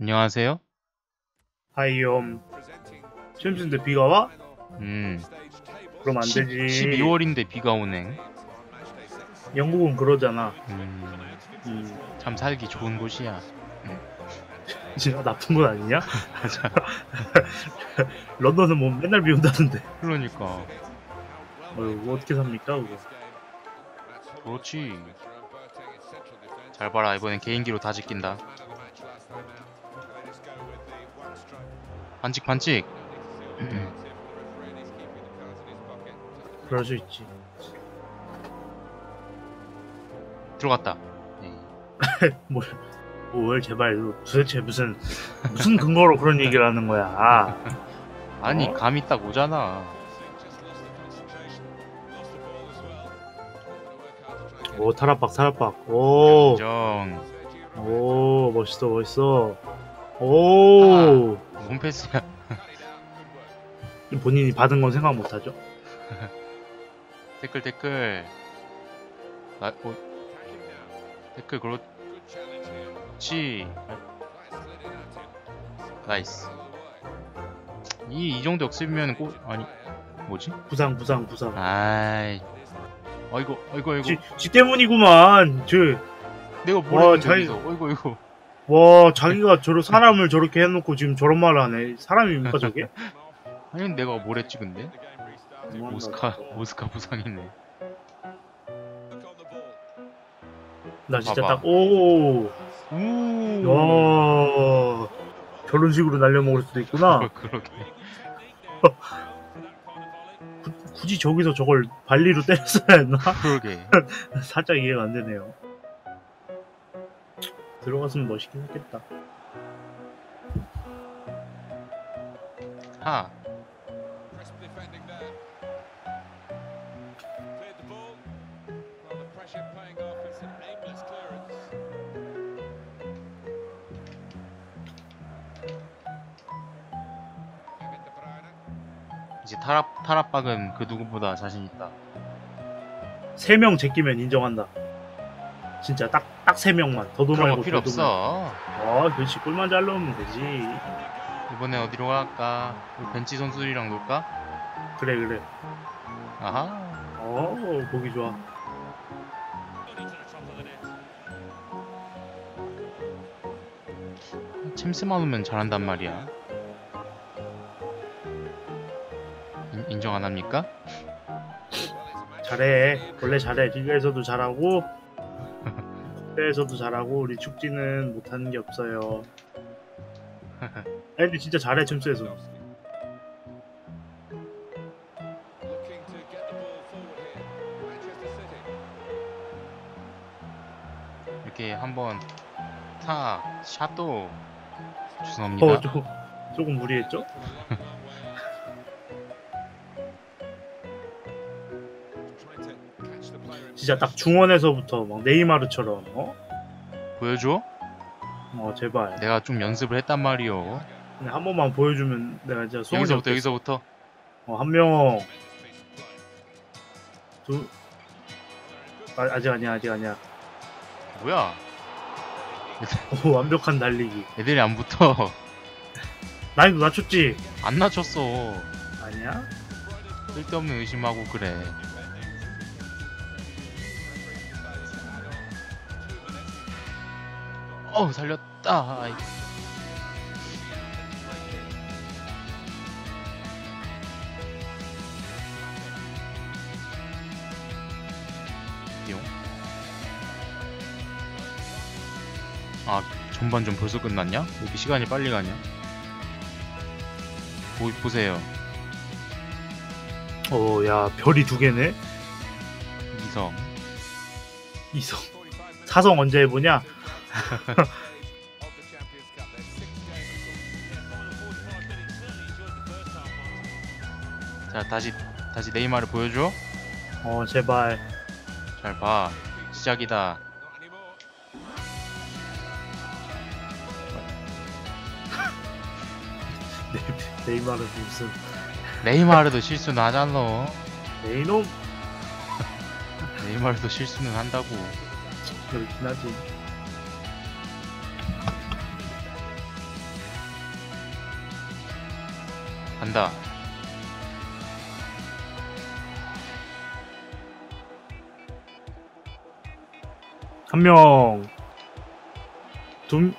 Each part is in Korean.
안녕하세요. 하이엄 챔스인데 비가 와? 음, 그럼 안 되지 12월인데 비가 오네. 영국은 그러잖아 음, 음, 참 살기 좋은 곳이야. 진짜 나쁜 건 아니냐? 맞아. 런던은 뭐 맨날 비 온다는데 그러니까. 어휴, 어떻게 삽니까 그거 그렇지. 잘 봐라. 이번엔 개인기로 다 지킨다. 반칙 반칙. 그럴 수 있지 들어갔다. 네. 뭘 제발 도대체 무슨 무슨 근거로 그런 얘기를 하는 거야 아, 아니 어? 감이 딱 오잖아. 오 타락박 타락박 오, 인정. 오 멋있어 멋있어 오 몸 패스야. 본인이 받은 건 생각 못하죠 댓글 댓글. 나 어. 댓글 그렇지. 나이스. 이 이 정도 역습이면 꼭 아니 뭐지? 부상 부상 부상 아이. 아이고 아이고 아이고. 지, 지 때문이구만 저 내가 자기- 했는데 여기서. 아이고 아이고. 와 자기가 저런 사람을 저렇게 해놓고 지금 저런 말을 하네 사람입니까 저게? 아니 내가 뭘 했지 근데? 오스카 오스카 부상이네. 나 진짜 봐봐. 딱 오, 우. 야 저런 식으로 날려먹을 수도 있구나. 그- 그러게. 굳이 저기서 저걸 발리로 때렸어야 했나? 그러게. 살짝 이해가 안 되네요. 들어갔으면 멋있긴 했겠다. 하. 이제 타랍 타랍박은 그 누구보다 자신 있다. 세 명 제끼면 인정한다. 진짜 딱 딱 세 명만. 더도 그런 말고 거 필요 덜도 말고. 없어. 어, 그렇지. 골만 잘 넣으면 되지. 이번에 어디로 갈까? 우리 벤치 선수들이랑 놀까? 그래 그래. 아하. 어, 보기 좋아. 챔스만 오면 잘한단 말이야. 인, 인정 안 합니까? 잘해. 원래 잘해. 리그에서도 잘하고, 국대에서도 잘하고, 우리 축지는 못하는 게 없어요. 근데 진짜 잘해, 챔스에서. 이렇게 한번 탁 샷도 죄송합니다. 어, 조금, 조금 무리했죠? 진짜 딱 중원에서부터 막 네이마르처럼, 어? 보여줘? 어, 제발. 내가 좀 연습을 했단 말이오. 그냥 한 번만 보여주면 내가 진짜 소원이 여기서부터. 여기서부터 어, 한 명. 두. 아, 아직 아니야, 아직 아니야. 뭐야? 오, 완벽한 달리기. 애들이 안 붙어. 난이도 낮췄지? 안 낮췄어. 아니야? 쓸데없는 의심하고 그래. 어우 살렸다. 아이. 아 전반 좀 벌써 끝났냐? 왜 이렇게 시간이 빨리 가냐? 보, 보세요. 어, 야, 별이 두 개네? 이성. 이성. 사성 언제 해보냐? 자 다시 다시 네이마르 보여줘. 어, 제발. 잘 봐. 시작이다. 네, 네이마르 무슨. 네이마르도 실수는 하잖아. 네이놈? 네이마르도 실수는 한다고. 그렇긴 하지. 간다. 한 명, 두,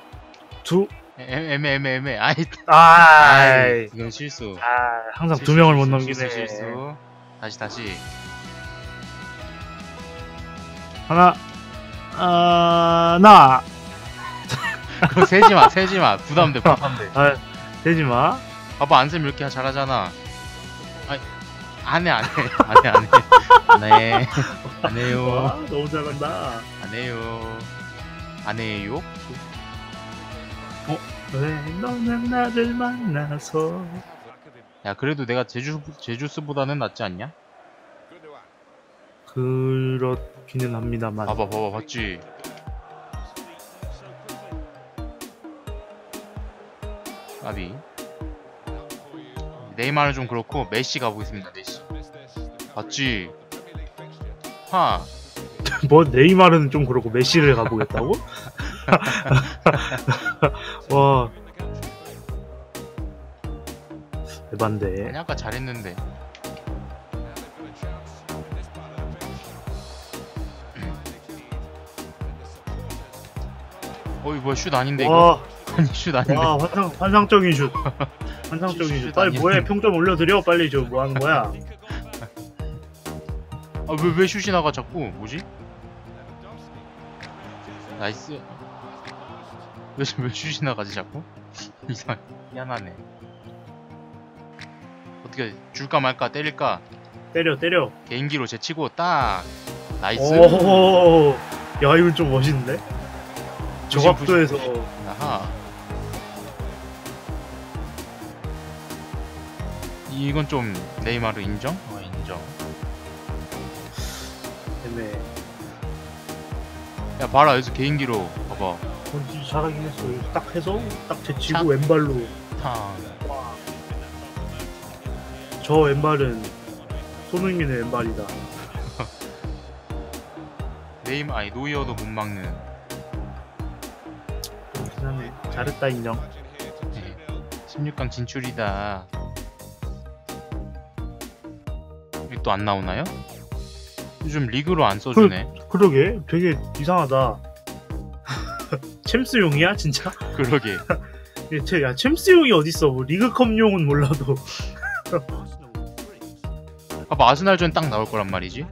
두, 애매 애매 애매. 아이. 아이, 이건 실수. 아, 항상 실수, 두 명을 못 실수, 넘기네. 실수, 실수. 다시 다시. 하나, 아, 나, 그거 세지 마, 세지 마. 부담돼, 부담돼. 아, 되지 마. 봐봐, 안쌤 이렇게 잘하잖아. 아니, 안 해, 안 해. 안 해, 안 해. 안 해. 안 해요. 와, 너무 잘한다. 안 해요. 안 해요? 왜 너는 나를 만나서 야, 그래도 내가 제주, 제주스보다는 낫지 않냐? 그렇기는 합니다만. 봐봐, 봐봐, 봤지? 아비. 네이마르는 좀 그렇고, 메시 가보겠습니다, 메시. 봤지? 하. 뭐 네이마르는 좀 그렇고 메시를 가보겠다고? 와. 대반데. 아니, 아까 잘했는데. 어이, 뭐야, 슛 아닌데, 이거? 와, 아니, 슛 아닌데. 와 환상 환상적인 슛. 환상적인 슛. 빨리 뭐해? 평점 올려드려. 빨리 저 뭐 하는 거야? 아, 왜, 왜 슛이 나가, 자꾸? 뭐지? 나이스. 왜, 왜 슛이 나가지, 자꾸? 이상, 미안하네. 어떻게, 줄까 말까, 때릴까? 때려 때려. 개인기로 제치고, 딱! 나이스. 오. 야 이건 좀 멋있는데? 저 각도에서 이건 좀, 네이마르 인정? 어, 인정. 애매. 야, 봐라, 여기서 개인기로, 봐봐. 어, 진짜 잘하긴 했어. 이거 딱 해서 딱 제치고 샷. 왼발로. 탕. 저 왼발은 손흥민의 왼발이다. 네임, 아니, 노이어도 못 막는. 그렇긴 하네. 잘했다 인정. 16강 진출이다. 또안 나오나요? 요즘 리그로 안 써주네. 그 러게 되게 이상하다. 챔스용이야 진짜? 그러게. 예, 체- 야 챔스용이 어딨어? 뭐 리그컵용은 몰라도 봐봐, 아스날전 딱 나올 거란 말이지.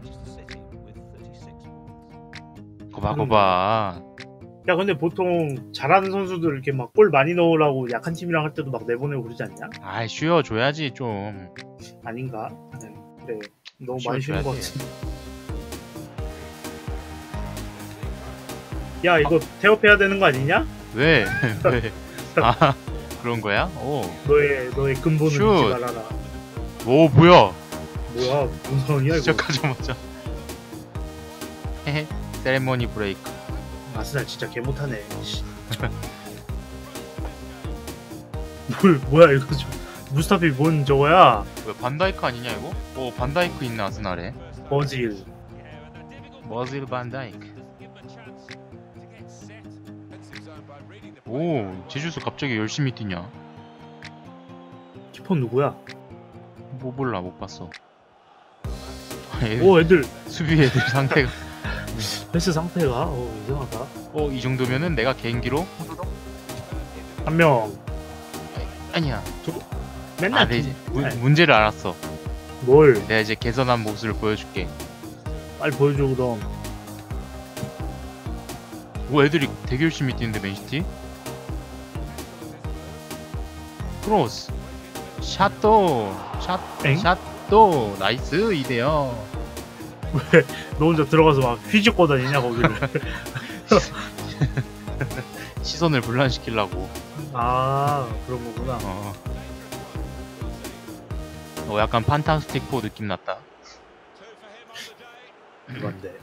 거봐, 거봐. 야 근데 보통 잘하는 선수들 이렇게 막 골 많이 넣으라고 약한 팀이랑 할 때도 막 내보내고 그러지 않냐? 아이, 쉬어 줘야지, 좀. 아닌가? 네, 그래 너무 많이 쉬는 것. 같은데 야 이거 태업해야 되는 거 아니냐? 왜? 왜? 아, 그런 거야? 오. 너의 너의 근본을 슛. 잊지 말아라 오, 뭐야? 뭐야 무슨 상황이야 이거 시작하자마자. 헤헤. 세레머니 브레이크. 아스날 진짜 개 못하네 씨. 뭘 뭐야 이거 좀 무스타피 뭔 저거야 왜 반다이크 아니냐, 이거? 오, 반다이크 있네, 아스날에. 버질 머질 반다이크. 오, 제주스 갑자기 열심히 뛰냐? 키퍼 누구야? 뭐 몰라 못 봤어. 애들, 오 애들 수비 애들 상태가 패스 상태가 어 이상하다 어 이 정도면은 내가 개인기로 한 명 아니야. 맨날 아, 내 이제 문- 아니. 문제를 알았어. 뭘 내가 이제 개선한 모습을 보여줄게. 빨리 보여줘 그럼 오 애들이 되게 열심히 뛰는데 맨시티. 크로스. 샷도 샷 엥? 샷도 나이스 이대요. 너 혼자 들어가서 막 휘짓고 다니냐 거기를 시선을 분란시키려고. 아 그런 거구나 어. 어 약간 판타스틱 4 느낌 났다. 이건데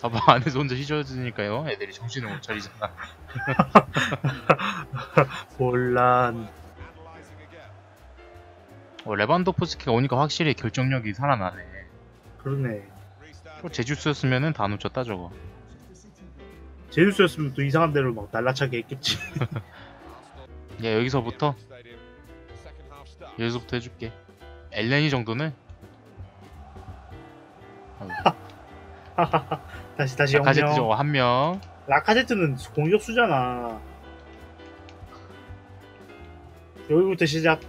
봐봐 안에서 혼자 휘저어지니까요. 애들이 정신을 못 차리잖아. 혼란 어, 레반도프스키가 오니까 확실히 결정력이 살아나네. 그러네 또 제주스였으면은 다 놓쳤다 저거. 제주스였으면 또 이상한 데로 막 날라차게 했겠지 야 여기서부터 여기서부터 해줄게. 엘렌이 정도는 다시 다시 가제트 영명. 저거 한 명. 라카제트는 공격수잖아. 여기부터 시작.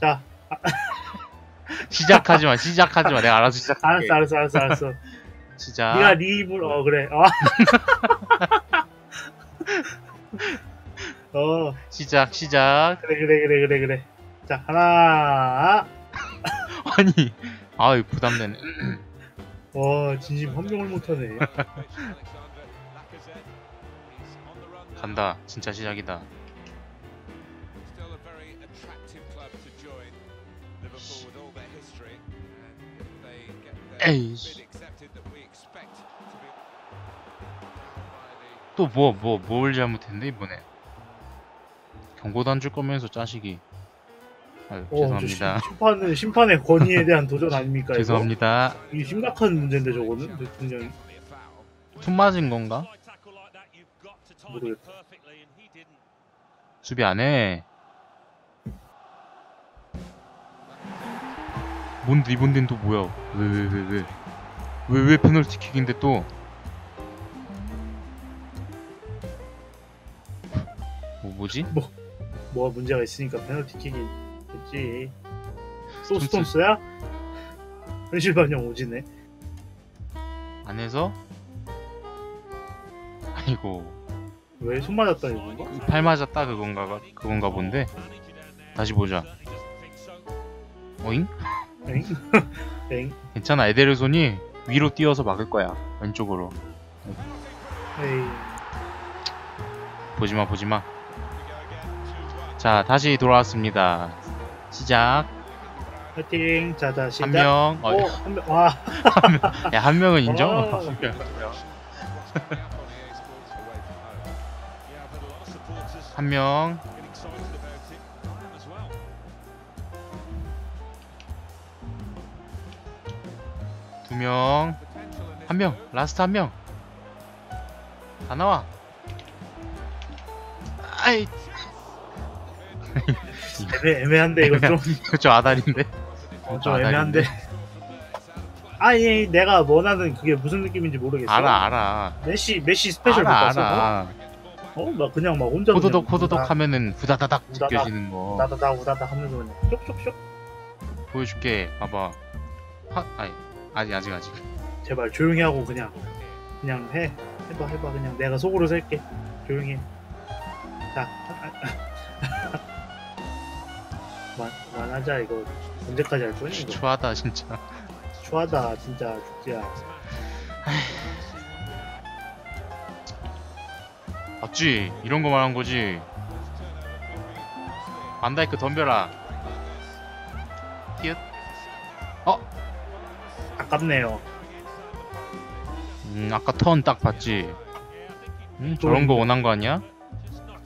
자, 시작하지 마. 시작하지 마. 내가 알아서 시작할게. 알았어, 알았어, 알았어, 알았어. 시작. 네가 네 입을, 어 그래. 어. 어, 시작. 시작. 그래, 그래, 그래, 그래, 그래. 자, 하나. 아니. 아유 부담되네. 와, 진심 한 명을 못하네. 간다. 진짜 시작이다. Still a very attractive club to join. Liverpool with all their history, and if they get their 에이씨. bid accepted that we expect to be by the 또뭐뭐뭘 잘못했는데 이번에. 경고도 안 줄 거면서 짜식이. 아유, 어, 저 죄송합니다. 심- 심판은 심판의 권위에 대한 도전 아닙니까? 이거? 죄송합니다. 이게 심각한 문제인데 저거는 굉장히 툭 맞은 건가? 모르겠다. 수비 안 해. 뭔데 이번엔 또 뭐야? 왜 왜 왜 왜? 왜 왜 페널티킥인데 또? 뭐 뭐지? 뭐가 문제가 있으니까 페널티킥이 됐지. 스톤스야? 현실 반영 오지네. 안에서? 아이고 왜 손 맞았다 이건가? 팔 맞았다 그건가 봐- 그건가 본데. 다시 보자. 어잉? 엥? 엥? 괜찮아 에데르손이 위로 뛰어서 막을 거야 왼쪽으로. 에이. 보지마 보지마. 자 다시 돌아왔습니다. 시작. 파이팅. 자자 시작. 한 명. 어, 어, 한 명. 와. 한 명. 야, 한 명은 인정. 어, 한 명. 두 명. 한 명. 라스트 한 명. 다 나와. 아이. 애매, 애매한데 이거 좀, 이거 좀 아다리인데? 어, 좀 애매한데. 아니 내가 원하는 그게 무슨 느낌인지 모르겠어. 알아, 알아. 메시 메시 스페셜 못 알아, 봤어? 알아. 어? 나 그냥 막 혼자 호도독, 호도독 우다- 하면은 부다다닥. 느껴지는 거. 우다다다 우다다 하면서 그냥 쇽쇽쇽 보여줄게. 봐봐. 하, 아니, 아직, 아직, 아직. 제발 조용히 하고 그냥 그냥 해 해봐 해봐 그냥 내가 속으로 셀게 조용히 해. 자 만, 만하자 이거 언제까지 할 이거 추하다, 진짜. 추하다 진짜 죽지야 맞지? 이런 거 말한 거지. 반다이크 덤벼라. 아깝네요 음, 아까 턴 딱 봤지? 음, 저런 거 원한 거 아니야?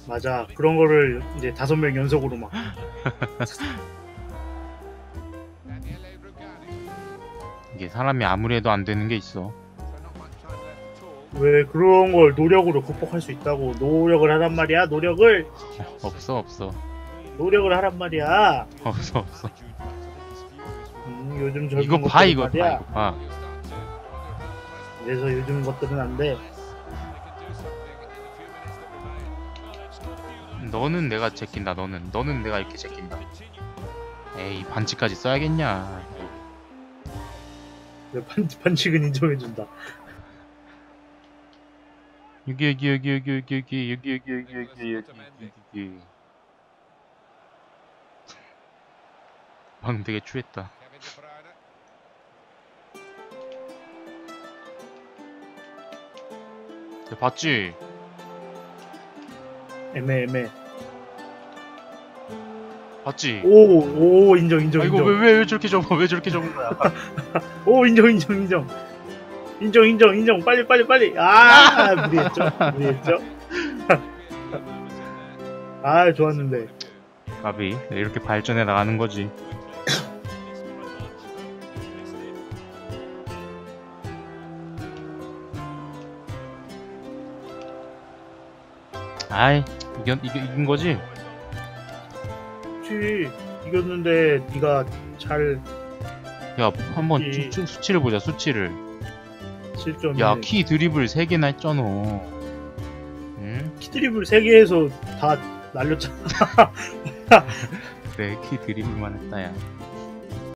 맞아 그런 거를 이제 다섯 명 연속으로 막. 이게 사람이 아무리 해도 안 되는 게 있어. 왜 그런 걸 노력으로 극복할 수 있다고 노력을 하란 말이야 노력을 없어, 없어. 노력을 하란 말이야 없어, 없어. 음, 요즘 이거 봐, 이거 봐, 말이야. 이거 봐. 그래서 요즘 것들은 안돼 너는 내가 제낀다, 너는. 너는 내가 이렇게 제낀다. 에이, 반칙까지 써야겠냐. 왜 반, 반칙은 인정해준다 여기, 여기, 여기, 여기, 여기, 여기, 여기, 여기, 여기, 여기, 여기, 여기. 방금 되게 추했다. 봤지? 애매 애매 봤지? 오, 오, 인정, 인정, 아, 이거 인정. 왜, 왜, 왜 저렇게 접어? 왜 저렇게 접은 거야? 오, 인정, 인정, 인정. 인정, 인정, 인정. 빨리, 빨리, 빨리. 아, 무리했죠? 무리했죠? 아, 좋았는데. 가비, 이렇게 발전해 나가는 거지. 아이, 이겨, 이겨, 이긴 거지? 그치. 이겼는데 네가 잘 야 한번 이- 수, 수, 수치를 보자 수치를 실점. 야 키 드리블 3개나 했잖아 응? 키드립을 세 개에서 다 날렸잖아. 그래 키 드리블만 했다 야